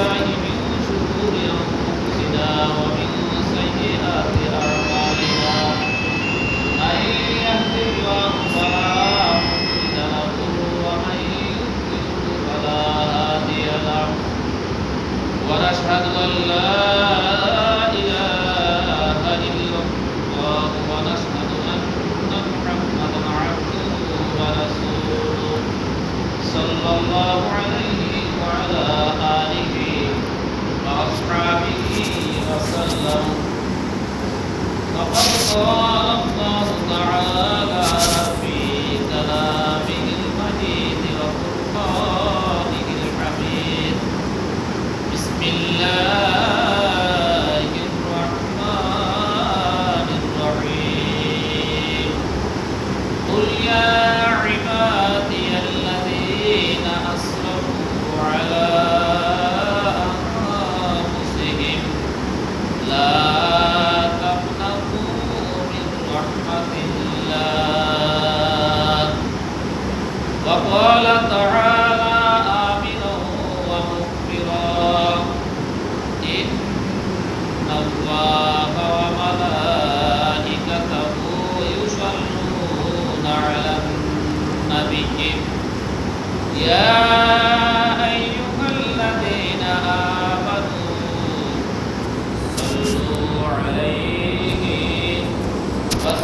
بالله من شرور أنفسنا ومن سيئات أعمالنا. من يهد الله فلا مضل له ومن يضلل فلا هادي له. ونشهد أن لا إله إلا الله ونشهد أن محمدا عبده ورسوله. صلى الله عليه Allah, Allah.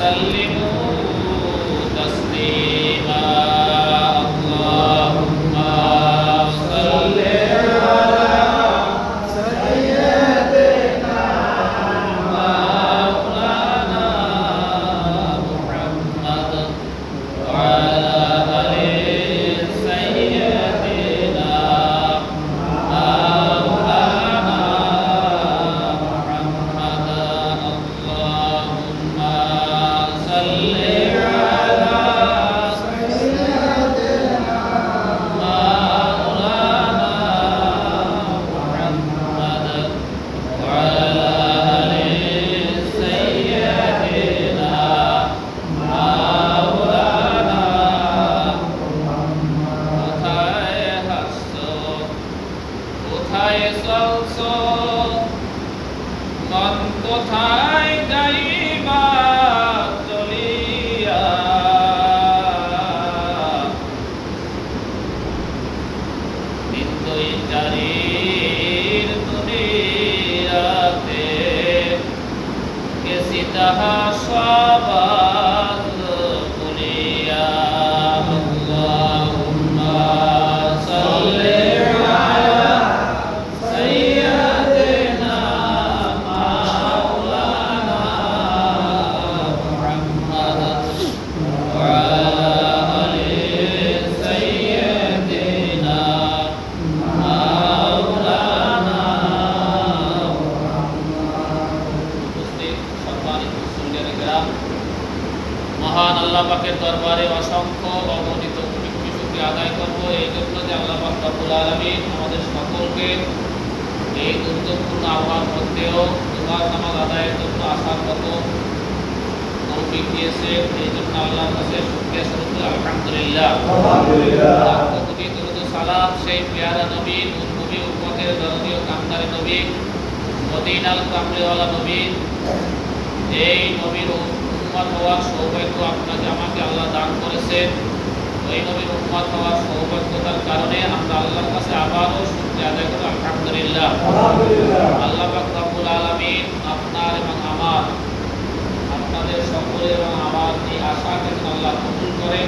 وسلموا দিয়েছে এই জন্য আল্লাহর কাছে শুকরিয়া স্বরূপ আলহামদুলিল্লাহ। কোটি দরুদ সালাম সেই পেয়ারা নবী নবী উম্মতের দরদীয় কান্দারে নবী মদিনাল কামলিওয়ালা নবী। এই নবীর উম্মত হওয়ার সৌভাগ্য আপনাকে আমাকে আল্লাহ দান করেছেন ওই নবীর উম্মত হওয়ার সৌভাগ্যতার কারণে আমরা আল্লাহর কাছে আবারও শুকরিয়া আদায় করি। আলহামদুলিল্লাহ। আল্লাহ পাক রব্বুল আলামিন আপনার এবং আমার আপনাদের সকলের এবং আমার এই আশাকে যেন আল্লাহ কবুল করেন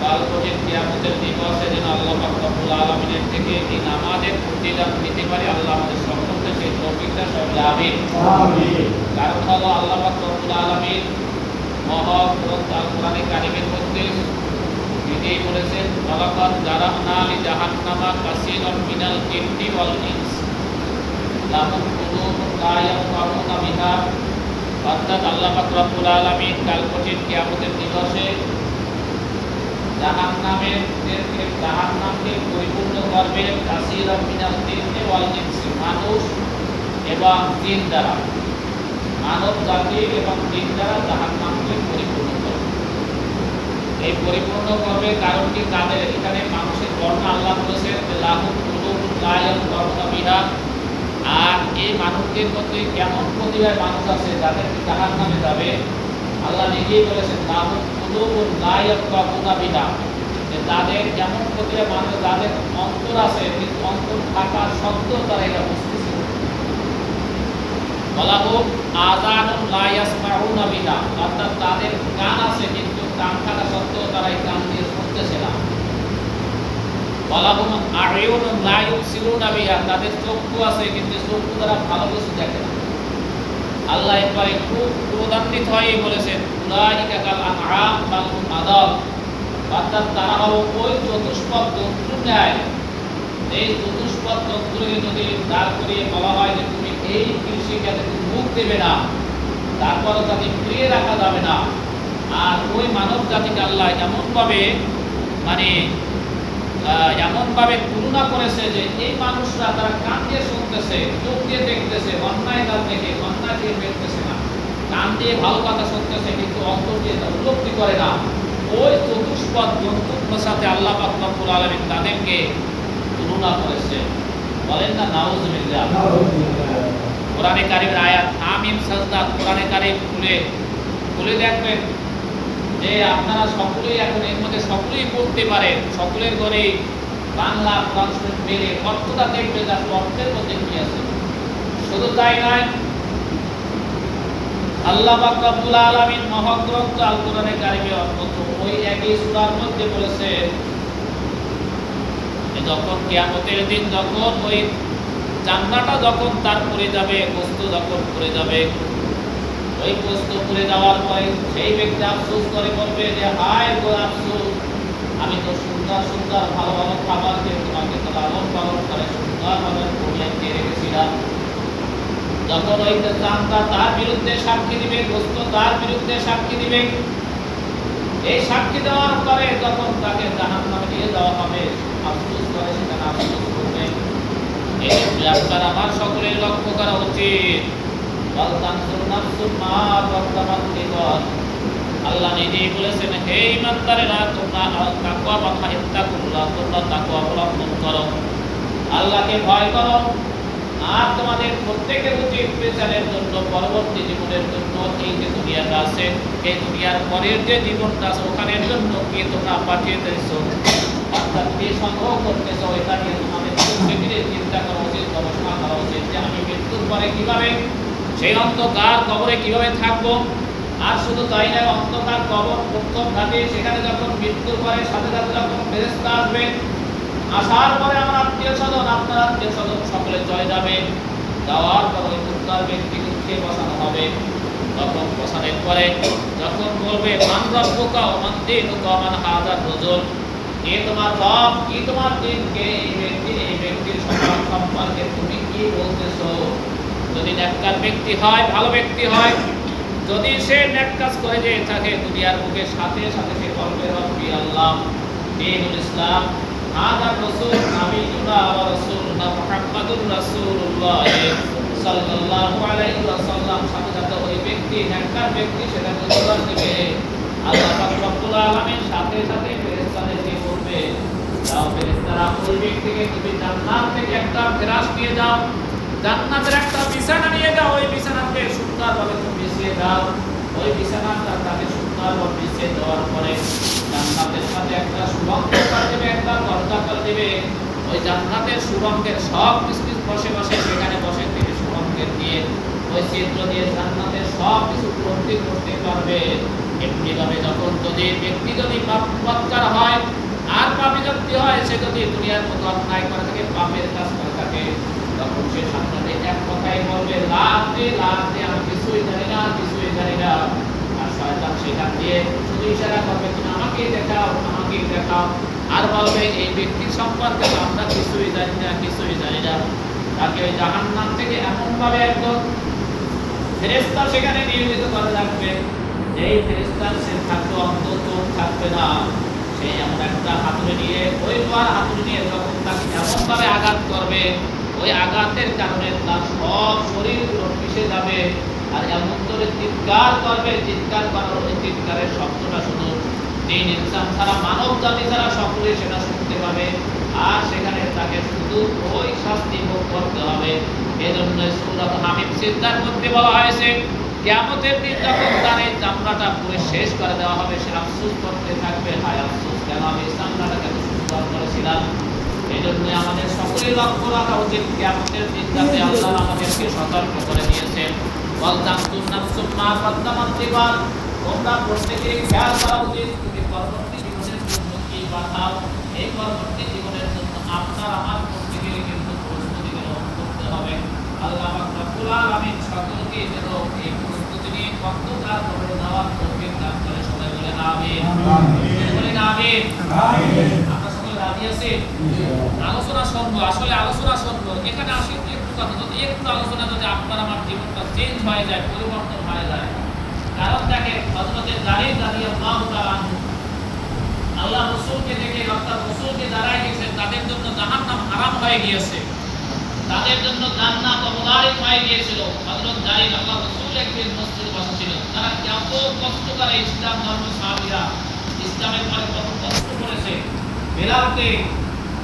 কাল কঠিন কিয়ামতের দিবসে যেন আল্লাহ পাক রব্বুল আলামিনের থেকে এই নামাজের প্রতিদান নিতে পারি। আল্লাহ আমাদের সকলকে সেই তৌফিকটা সব আমিন। কারণ হলো আল্লাহ পাক রব্বুল আলামিন মহৎ গ্রন্থ আল কোরআনে কারিমের মধ্যে নিজেই বলেছেন ওয়ালাকাদ জারাহনা লি জাহান্নামা কাসীরাম মিনাল জিন্নি ওয়াল ইনস। লাহুম কুলুবুন লা ইয়াফকাহুনা বিহা অর্থাৎ আল্লাহ রব্বুল আলামিন কাল কঠিন কিয়ামতের দিবসে জাহান্নামের জাহান্নামকে পরিপূর্ণ করবে কাসীরাম মিনাল জিন্নি ওয়াল মানুষ এবং জিন দ্বারা। মানব জাতি এবং জিন দ্বারা জাহান্নামকে পরিপূর্ণ করবে। এই পরিপূর্ণ করবে কারণ কি? তাদের এখানে মানুষের বর্ণনা আল্লাহ বলেছেন লাহু কুলুবুন লা ইয়াফকাহুনা বিহা। আর এই মানুষদের মধ্যে কেমন প্রতিভায় মানুষ আছে যাদেরকে জাহান নামে যাবে? আল্লাহ নিজেই বলেছেন, লাহুম কুলুবুন লা ইয়াফকাহুনা বিহা যে তাদের কেমন প্রতিভায় মানুষ, যাদের অন্তর আছে, কিন্তু অন্তর থাকা সত্ত্বেও তারা এটা বুঝতেছে। বলা হোক আজানুন লা ইয়াসমাউনা অর্থাৎ তাদের গান আছে, কিন্তু কান থাকা সত্ত্বেও তারা এই গান দিয়ে শুনতেছে না বলা হোক আয়ুনুন লা ইউবসিরুনা বিহা তাদের চক্ষু আছে, কিন্তু চক্ষু ভালো কিছু দেখে না। আল্লাহ একবারে খুব ক্রোধান্বিত হয়ে বলেছেন অর্থাৎ তারা হলো ওই চতুষ্পদ ন্যায়। এই চতুষ্পদ জন্তুকে যদি দাঁড় করিয়ে বলা হয় যে, তুমি এই কৃষিকাজে মুখ দেবে না তারপরে তাকে ফিরিয়ে রাখা যাবে না। আর ওই মানব জাতিকে আল্লাহ এমনভাবে মানে এমনভাবে তুলনা করেছে যে এই মানুষরা তারা কান দিয়ে শুনতেছে চোখ দিয়ে দেখতেছে অন্যায় কাজ দেখে অন্যায় দিয়ে দেখতেছে না। কান দিয়ে ভালো কথা শুনতেছে কিন্তু অন্তর দিয়ে তা উপলব্ধি করে না। ওই চতুষ্পদ জন্তুর সাথে আল্লাহ পাকুল আলমিন তাদেরকে তুলনা করেছে। বলেন না নাউজুবিল্লাহ। কোরআনে কারিমের আয়াত আমিম সাজদা কোরআনে কারিম খুলে খুলে দেখবেন। যে আপনারা সকলেই এখন এর মধ্যে সকলেই পড়তে পারেন, সকলের ঘরে বাংলা ট্রান্সলেট মেলে অর্থটা দেখবে যার অর্থের মধ্যে কি আছে? শুধু তাই নয়, আল্লাহ রব্বুল আলামিন মহাগ্রন্থ আল কোরআনে কারিমে অন্তত ওই একই সূরার মধ্যে বলেছে যখন কিয়ামতের দিন যখন ওই জান্নাটা যখন তার পড়ে যাবে, বস্তু যখন পড়ে যাবে ওই বস্তু পড়ে যাওয়ার পরে সেই ব্যক্তি আফসোস করে বলবে যে, হায় গো আফসোস, আমি তো সুন্দর সুন্দর ভালো ভালো খাবার খেয়ে তোমাকে তো লালন পালন করে, সুন্দরভাবে পরিয়ান দিয়ে রেখেছিলাম। যখন ওই জানতা তার বিরুদ্ধে সাক্ষী দিবে বস্তু তার বিরুদ্ধে সাক্ষী দিবে, এই সাক্ষী দেওয়ার পরে যখন তাকে জাহান নামে নিয়ে যাওয়া হবে। আফসোস করে সেখানে আফসোস করবে। এই আপনার আমার সকলের লক্ষ্য করা উচিত। আল্লাহ নিজেই বলেছেন হে ইমানদারেরা তোমরা তাকওয়া বাধা ইত্তাকুল্লাহ তোমরা তাকওয়া অবলম্বন করো আল্লাহকে ভয় করো আর তোমাদের প্রত্যেকের উচিত বিচারের জন্য পরবর্তী জীবনের জন্য এই যে দুনিয়াটা আছে এই দুনিয়ার পরের যে জীবনটা আছে ওখানের জন্য কি তোমরা পাঠিয়ে দিয়েছ অর্থাৎ কি সংগ্রহ করতেছো এটা নিয়ে তোমাদের চিন্তা করা উচিত গবেষণা করা উচিত যে আমি মৃত্যুর পরে কীভাবে সেই অন্ধকার কবরে কীভাবে থাকব? আর শুধু তাই নয়, অন্ধকার কবর প্রথম ঘাটে সেখানে যখন মৃত্যুর পরে সাথে সাথে যখন ফেরেস্তা আসবে, আসার পরে আমার আত্মীয় স্বজন, আপনার আত্মীয় স্বজন সকলে চলে যাবে। যাওয়ার পর ওই উত্তর ব্যক্তিকে উঠিয়ে বসানো হবে। তখন বসানোর পরে যখন বলবে, মান রব্বুকা ওমান দিনুকা ওমান হাজার রজুল কে তোমার রব, কি তোমার দিন কে এই ব্যক্তি, এই ব্যক্তির সম্পর্কে তুমি কি বলতেছো? যদি নেককার ব্যক্তি হয়, ভালো ব্যক্তি হয়, যদি সে নেক কাজ করে যে থাকে দুনিয়ার বুকে সাথে সাথে সে বলবে, রব্বি আল্লাহ, দীনুল ইসলাম, হাদা রাসূল, নাবিয়ুনা ওয়া রাসূলুনা মুহাম্মাদুর রাসূলুল্লাহ সাল্লাল্লাহু আলাইহি ওয়াসাল্লাম। সাথে সাথে ওই ব্যক্তি, নেককার ব্যক্তি সেটা উত্তর দিবে। আল্লাহ পাক রব্বুল আলামিন সাথে সাথে ফেরেশতাদের ফেরেশতাদেরকে বলবে, যাও ফেরেশতারা, ওই ব্যক্তিকে তুমি জান্নাত থেকে একটা ফেরাস নিয়ে যাও। জান্নাতের একটা বিছানা নিয়ে যাও, ওই বিছানাকে সুন্দরভাবে তুমি বিছিয়ে দাও। ওই বিছানাটা তাকে সুন্দরভাবে বিছিয়ে দেওয়ার পরে জান্নাতের সাথে একটা সুরঙ্গ করে দেবে, একটা দরজা করে দেবে। ওই জান্নাতের সুরঙ্গের সব কিছু বসে বসে সেখানে বসে তিনি সুরঙ্গের দিয়ে ওই চিত্র দিয়ে জান্নাতের সব কিছু উপলব্ধি করতে পারবে। এমনিভাবে যখন যদি ব্যক্তি যদি পাপকার হয়, আর পাপি যদি হয়, সে যদি দুনিয়ার মতো অন্যায় করে থাকে, পাপের কাজ করে থাকে। তখন সে সামনে এক কথাই বলবে লাভে লাভে আমি কিছুই জানি না, কিছুই জানি না। আর শয়তান সেখান দিয়ে শুধু ইশারা করবে তুমি আমাকেই দেখাও আমাকেই দেখাও। আর বলবে, এই ব্যক্তির সম্পর্কে আমরা কিছুই জানি না, কিছুই জানি না। তাকে ওই জাহান নাম থেকে এমনভাবে একদম ফেরেস্তা সেখানে নিয়োজিত করে রাখবে, যেই ফেরেস্তার সে থাকবে অন্ত থাকবে না। সে এমন একটা হাতুড়ি নিয়ে, ওই লোহার হাতুড়ি নিয়ে তখন তাকে এমনভাবে আঘাত করবে ওই আঘাতের কারণে তার সব শরীর মিশে যাবে। আর এমন করে চিৎকার করবে, চিৎকার করার ওই চিৎকারের শব্দটা শুধু দিন ইনসান ছাড়া, মানব জাতি ছাড়া সকলে সেটা শুনতে পাবে। আর সেখানে তাকে শুধু ওই শাস্তি ভোগ করতে হবে। এজন্য সূরাত হামিম সিদ্ধার মধ্যে বলা হয়েছে, কিয়ামতের দিন যখন তার এই চামড়াটা পুরো শেষ করে দেওয়া হবে, সে আফসোস করতে থাকবে, হায় আফসোস, কেন আমি এই চামড়াটাকে সুন্দর করেছিলাম? এই জন্য আমাদের সকলের লক্ষ্য রাখা উচিত কিয়ামতের দিন যাতে আল্লাহ আমাদেরকে সতর্ক করে দিয়েছেন। বলতাম তুন্নাফসুম মা কদ্দামাত লিবাদ তোমরা প্রত্যেকেরই খেয়াল করা উচিত তুমি পরবর্তী জীবনের জন্য কি পাঠাও এই পরবর্তী জীবনের জন্য আপনার আমার প্রত্যেকেরই কিন্তু প্রস্তুতি গ্রহণ করতে হবে। আল্লাহ রব্বুল আলামিন সকলকে যেন এই প্রস্তুতি নিয়ে কতটা করে নেওয়ার তৌফিক দান করে সবাই বলে আমিন। বলেন আমিন। আমরা সকলে রাজি আছি? আলোচনা শুনব আসলে আলোচনা শুনব এখানে আসি একটু কথা, যদি একটু আলোচনা যদি আপনার আমার জীবনটা চেঞ্জ হয়ে যায়, পরিবর্তন হয়ে যায়। কারণ দেখে হজরতের দাঁড়িয়ে দাঁড়িয়ে আল্লাহ তাআলা আল্লাহ রসুলকে দেখে, অর্থাৎ রসুলকে দাঁড়ায় গেছেন, তাদের জন্য জাহান্নাম হারাম হয়ে গিয়েছে। তাদের জন্য জান্নাত অবধারিত হয়ে গিয়েছিল। হযরত দাঁড়িয়ে আল্লাহ রসুল একদিন মসজিদে বসেছিলেন। তারা কত কষ্ট করে ইসলাম ধর্ম সাহাবীরা ইসলামের পরে কত কষ্ট করেছে? বেলালকে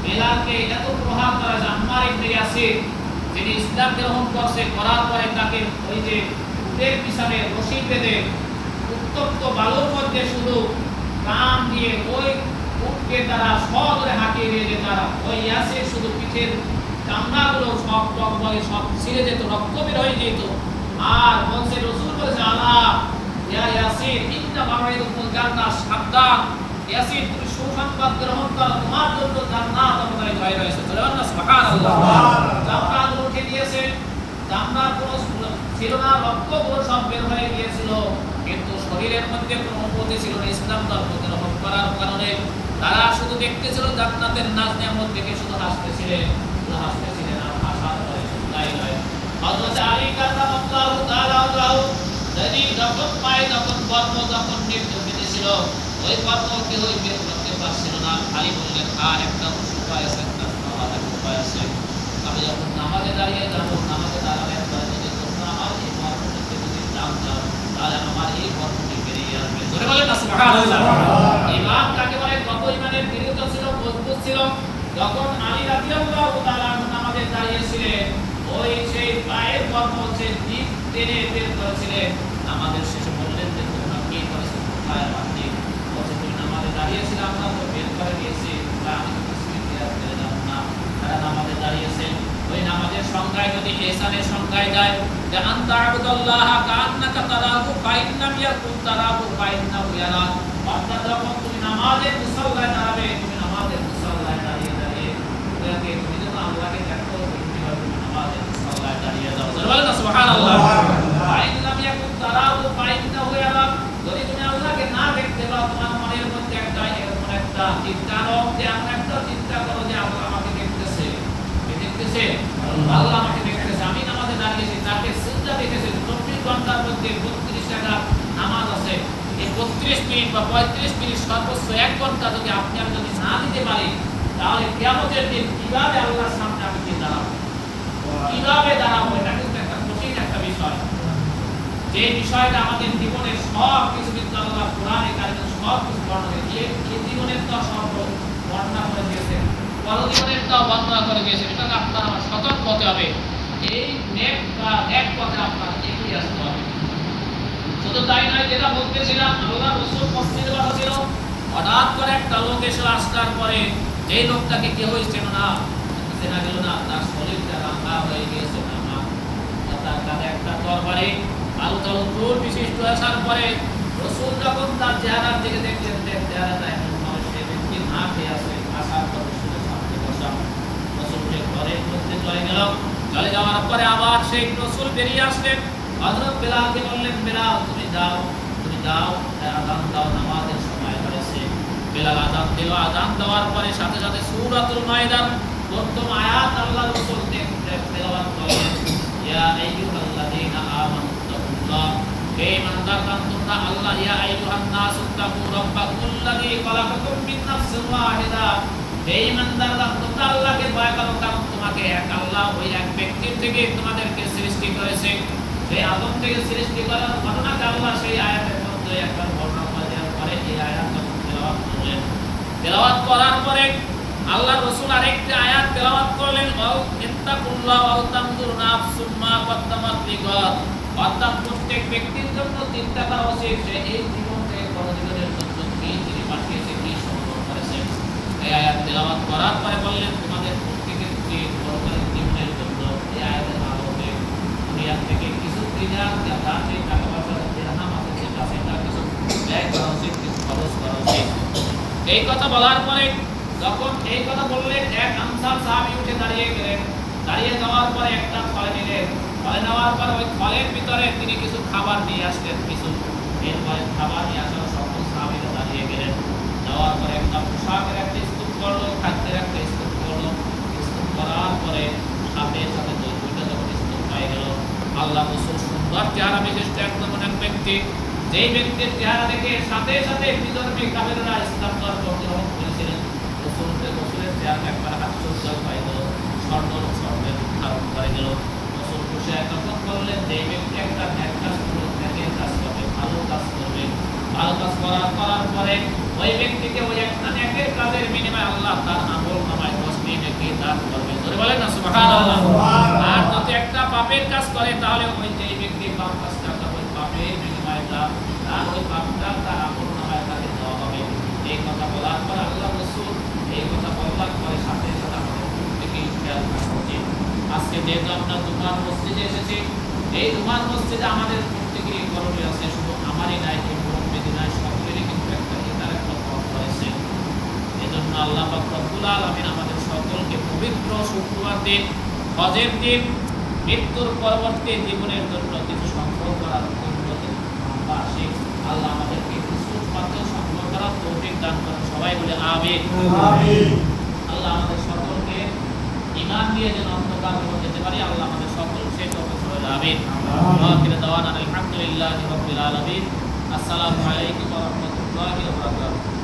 বেলালকে এত প্রভাব করা যে আম্মার ইবনে ইয়াসির, যিনি ইসলাম গ্রহণ করছে, করার পরে তাকে ওই যে উটের পিছনে রশি বেঁধে উত্তপ্ত বালুর মধ্যে শুধু কান দিয়ে ওই উটকে তারা সদরে হাঁটিয়ে দিয়ে যে তারা ওই ইয়াসির শুধু পিঠের চামড়াগুলো সব টক বলে সব ছিঁড়ে যেত, রক্ত বের হয়ে যেত। আর বলছে, রসুল বলেছে, আল্লাহ, ইয়া ইয়াসির, ইন্না মাওয়াইদুকুল জান্নাহ সাবধান ইয়াসির তুমি সুসংবাদ গ্রহণ করো তোমার জন্য জান্নাত অবধারিত হয়ে রয়েছে। বলেন না সুবহানাল্লাহ। চামড়াগুলো উঠে দিয়েছে চামড়ার কোনো ছিল না রক্তগুলো সব বের হয়ে গিয়েছিল। কিন্তু শরীরের মধ্যে কোনো অনুভূতি ছিল না ইসলাম ধর্ম গ্রহণ করার কারণে তারা শুধু দেখতেছিল জান্নাতের নাজ নিয়ামত দেখে শুধু হাসতেছিলেন শুধু হাসতেছিলেন আর হাসার পরে তাই নয়। হযরত আলী কারামাল্লাহু তাআলা যখন পায় তখন কর্ম যখন নির্যাতিত ছিল। ওই কর্ম কেউই বের করতে পারছিল না খালি বললেন আর একটা উপায় আছে একটা উপায় আছে আমি যখন নামাজে দাঁড়িয়ে যাব নামাজে পরে যদি তোমরা আমার এই কর্মটিকে যদি দাম দাও তাহলে আমার এই কর্মটি বেরিয়ে আসবে জোরে বলেন না ইমান কাকে বলে কত ইমানের দৃঢ়তা ছিল মজবুত ছিল যখন আলী রাদিয়াল্লাহু তাআলা নামাজে দাঁড়িয়েছিলেন ওই সেই পায়ের কর্ম হচ্ছে দিক টেনে বের করেছিলেন আমাদের শেষে বললেন যে তোমরা কি করেছ? কোথায় নামাজে না তারা নামাজে দাঁড়িয়েছে ওই নামাজের সংজ্ঞায় যদি এহসানের সংজ্ঞায় যায়, যে আনতা আবুদাল্লাহ কান্নাকা তারাহু ফাইন্নাম ইয়াকুন তারাহু অর্থাৎ যখন তুমি নামাজের মুসল্লায় দাঁড়াবে তুমি নামাজের মুসল্লায় দাঁড়িয়ে দাঁড়িয়ে ওদেরকে তুমি যেন আল্লাহকে দেখো তুমি হবে নামাজের মুসল্লায় দাঁড়িয়ে দাও বলেন না সুবহানাল্লাহ ফাইন্নাম ইয়াকুন তারাহু ফাইন্নাহু ইয়ারাক যদি তুমি আল্লাহকে না দেখতে পাও তোমার মনের মধ্যে একটা এরকম একটা চিন্তা রোগ যে এমন একটা চিন্তা করো যে আল্লাহ আমাকে দেখতেছে কে দেখতেছে আল্লাহ আমাকে দেখতেছে আমি নামাজে দাঁড়িয়েছি তাকে সিজদা দেখেছে চব্বিশ ঘণ্টার মধ্যে বত্রিশ টাকা নামাজ আছে এই বত্রিশ মিনিট বা পঁয়ত্রিশ মিনিট সর্বোচ্চ এক ঘণ্টা যদি আপনি আমি যদি না দিতে পারি তাহলে কেমতের দিন কীভাবে আল্লাহর সামনে আমি কি দাঁড়াবো কীভাবে দাঁড়াবো? এটা কিন্তু একটা কঠিন একটা বিষয়। যে বিষয়টা আমাদের জীবনের সব কিছু কিন্তু আল্লাহ কোরআনে কারিমে সব কিছু বর্ণনা দিয়ে এই জীবনের তো সব বর্ণনা করে দিয়েছেন। পরজীবনের তো বর্ণনা করে দিয়েছেন। এটা আপনার আমার সতর্ক হতে হবে। এই নেক বা এক পথে আপনার এগিয়ে আসতে হবে। শুধু তাই নয়, যেটা বলতেছিলাম আল্লাহ রসুল মসজিদে বসা ছিল হঠাৎ করে একটা লোক এসে আসার পরে যেই লোকটাকে কেউই চেন না চেনা গেল না, তার শরীরটা রাঙা হয়ে গিয়েছে তার কাঁধে একটা আলু তালু চুল বিশিষ্ট আসার পরে রসুল যখন তার চেহারার দিকে দেখলেন যে চেহারাটা এমন ভাবে সে ব্যক্তি না খেয়ে আসে আসার পর রসুলের সামনে বসা। রসুলকে ঘরের মধ্যে চলে গেল। চলে যাওয়ার পরে আবার সেই রসুল বেরিয়ে আসলেন। হযরত বেলালকে বললেন, বেলাল, তুমি যাও তুমি যাও আজান দাও, নামাজের বেলাল আজান দিল আজান দেওয়ার পরে সাথে সাথে সূরাতুল মাইদার প্রথম আয়াত আল্লাহ রাসূল তেলাওয়াত করলেন। ইয়া আইয়ুহাল্লাযীনা আমানু হে ইমানদারগণ তোমরা আল্লাহ, ইয়া আইয়ুহান নাস তাকু রাব্বাকুম লাযী খালাকাকুম মিন নাফসিন ওয়াহিদা। হে ইমানদারগণ তোমরা আল্লাহকে ভয় করো কারণ তোমাকে এক আল্লাহ ওই এক ব্যক্তির থেকে তোমাদেরকে সৃষ্টি করেছে। সেই আদম থেকে সৃষ্টি করার ঘটনাকে আল্লাহ সেই আয়াতের মধ্যে একবার বর্ণনা করে এই আয়াত তেলাওয়াত করার পরে আল্লাহ রসুল আরেকটি আয়াত তেলাওয়াত করলেন, ওয়াল ইত্তাকুল্লাহ ওয়াল তানজুর নাফসুম মা কদ্দামাত লিগাদ। অর্থাৎ প্রত্যেক ব্যক্তির জন্য চিন্তা করা উচিত যে এই জীবনকে পরজীবনের জন্য কি তিনি পাঠিয়েছে, কি সংগ্রহ করেছেন এই আয়াত তেলাওয়াত করার পরে বললেন, তোমাদের প্রত্যেকের যে পরকালীন জীবনের জন্য এই আয়াতের আলোকে দুনিয়া থেকে কিছু দিনার যে টাকা পয়সা দিরহাম আছে সেটা সেটা কিছু ব্যয় করা উচিত কিছু করা উচিত এই কথা বলার পরে যখন এই কথা বললেন, এক আনসার সাহাবী উঠে দাঁড়িয়ে গেলেন। দাঁড়িয়ে যাওয়ার পরে একটা ফল নিলেন। ফল নেওয়ার পরে ওই ফলের ভিতরে তিনি কিছু খাবার নিয়ে আসলেন, কিছু এরপরে খাবার নিয়ে আসার সকল সাহাবীরা দাঁড়িয়ে গেলেন। যাওয়ার পরে একটা পোশাকের একটা স্তূপ করল, খাদ্যের একটা স্তূপ করল। স্তূপ করার পরে সাথে সাথে দুই দুইটা যখন স্তূপ পাই গেল, আল্লাহ রসুল সুন্দর চেহারা বিশিষ্ট একদম এক ব্যক্তি। যেই ব্যক্তির চেহারা দেখে সাথে সাথে বিধর্মী কাবেররা ইসলাম ধর্ম গ্রহণ করেছিলেন রসুলকে রসুলের চেহারা একবার হাস্যোজ্জ্বল হয়ে গেল স্বর্ণ স্বর্ণের ধারণ করে গেল। রসুল খুশি তখন বললেন যে ব্যক্তি একটা ন্যাক কাজ করবে ন্যাকের কাজ করবে ভালো কাজ করবে। ভালো কাজ করার করার পরে ওই ব্যক্তিকে ওই একটা ন্যাকের কাজের বিনিময়ে আল্লাহ তার আমল নামায় দশটি নেকি দান করবে। ধরে বলেন না সুবহানাল্লাহ। আর যদি একটা পাপের কাজ করে তাহলে ওই যে ব্যক্তি পাপ কাজটা করে ওই পাপের বিনিময়ে তার পাপটা তার আমল নামায় তাকে দেওয়া হবে। এই কথা বলার পর আল্লাহ রসুল এই কথা বলার পরে সাথে সাথে আমাদের খেয়াল রাখা উচিত আজকে যেহেতু আমরা দুমান মসজিদে এসেছি, এই দুমান মসজিদে আমাদের প্রত্যেকেরই করণীয় আছে শুধু আমারই নাই, এই নাই, সকলেরই কিন্তু একটা এটার একটা পথ রয়েছে এজন্য আল্লাহ রব্বুল আলামিন আমাদের সকলকে পবিত্র শুক্রবার দিন, হজের দিন, মৃত্যুর পরবর্তী জীবনের জন্য কিছু সংগ্রহ করার অনুমতি আমরা আসি আল্লাহ আমাদেরকে কিছু সংগ্রহ করার তৌফিক দান করেন। সবাই বলে আমিন। আল্লাহ আমাদের সকলকে ইমান দিয়ে যেন অন্ধকার করে যেতে পারি আল্লাহ আমাদের সকল শেষ করে আমিন। আলহামদুলিল্লাহি রাব্বিল আলামিন। আসসালামু আলাইকুম ওয়া রাহমাতুল্লাহি ওয়া বারাকাতুহু।